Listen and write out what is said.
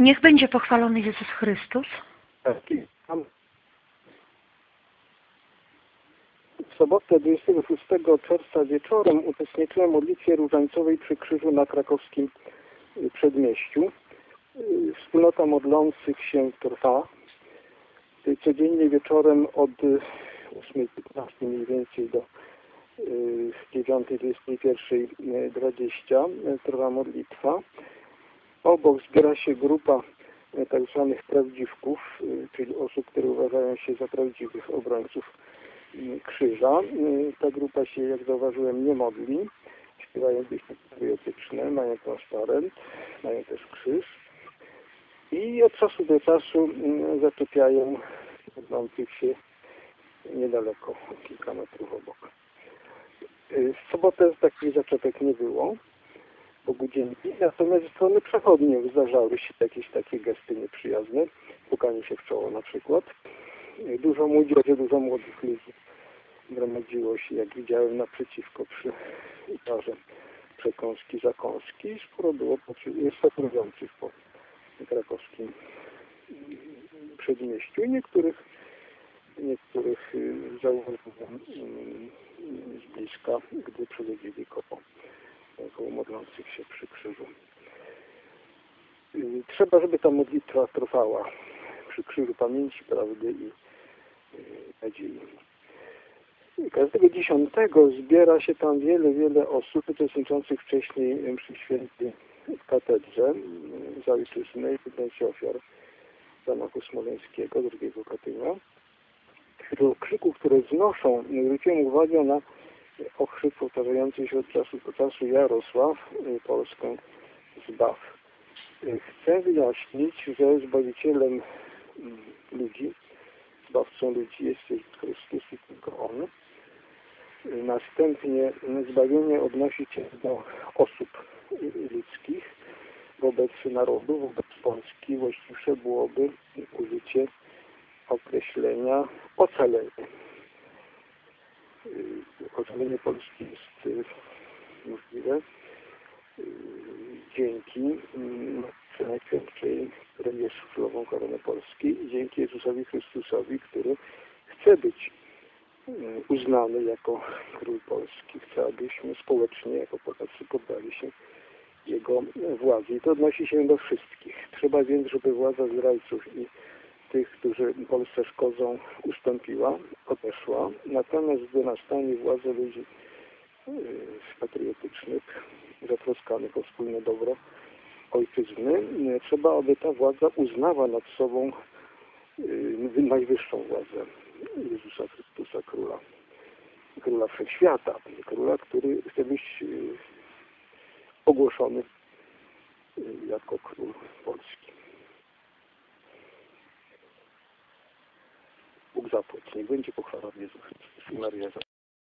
Niech będzie pochwalony Jezus Chrystus. tam w sobotę 26 czerwca wieczorem uczestniczyłem w modlitwie różańcowej przy krzyżu na krakowskim y, przedmieściu. Y, Wspólnota modlących się trwa. Y, Codziennie wieczorem od y, 8.15 mniej więcej do y, 9.21.20 y, trwa modlitwa. Obok zbiera się grupa e, tak zwanych prawdziwków, y, czyli osób, które uważają się za prawdziwych obrońców y, krzyża. Ta grupa się, jak zauważyłem, nie modli. Śpiewają pieśni patriotyczne, mają transparent, mają też krzyż. I od czasu do czasu zaczepiają modlących się niedaleko, kilka metrów obok. W sobotę takich zaczepek nie było. Bogu. Natomiast ze strony przechodniów zdarzały się jakieś takie gesty nieprzyjazne. Pukanie się w czoło na przykład. Dużo młodzieży, dużo młodych ludzi gromadziło się, jak widziałem, naprzeciwko przy parze przekąski, zakąski. Sporo było spacerujących po krakowskim przedmieściu. Niektórych, niektórych y, zauważyłem mm, z bliska, gdy przechodzili koło koło modlących się przy krzyżu. Y, Trzeba, żeby ta modlitwa trwała przy krzyżu pamięci, prawdy i y, nadziei. Każdego dziesiątego zbiera się tam wiele, wiele osób uczestniczących wcześniej przy świętej w katedrze y, za ojczyznę i wybraniu ofiar zamachu smoleńskiego, drugiego Katynia. Do krzyków, które znoszą, zwróciłem uwagę na okrzyk powtarzający się od czasu do czasu Jarosław, y, Polskę zbaw. Y, Chcę wyjaśnić, że Zbawicielem mm, ludzi, Zbawcą ludzi jest Chrystus i tylko On. Y, Następnie zbawienie odnosi się do osób ludzkich wobec narodu, wobec Polski. Właściwsze byłoby użycie określenia ocalenie ocalenie Polski jest y, możliwe y, dzięki mm, Matce Najświętszej, jest królową korony Polski dzięki Jezusowi Chrystusowi, który chce być y, uznany jako król Polski. Chce, abyśmy społecznie jako Polacy poddali się jego władzy. I to odnosi się do wszystkich. Trzeba więc, żeby władza zdrajców i tych, którzy Polsce szkodzą, ustąpiła, odeszła. Natomiast gdy nastanie władza ludzi yy, patriotycznych, zatroskanych o wspólne dobro ojczyzny, yy, trzeba, aby ta władza uznała nad sobą yy, najwyższą władzę Jezusa Chrystusa, Króla. Króla Wszechświata, króla, który chce być ogłoszony jako król Polski. Bóg zapłać. Niech będzie pochwalony Jezus Chrystus i Maria.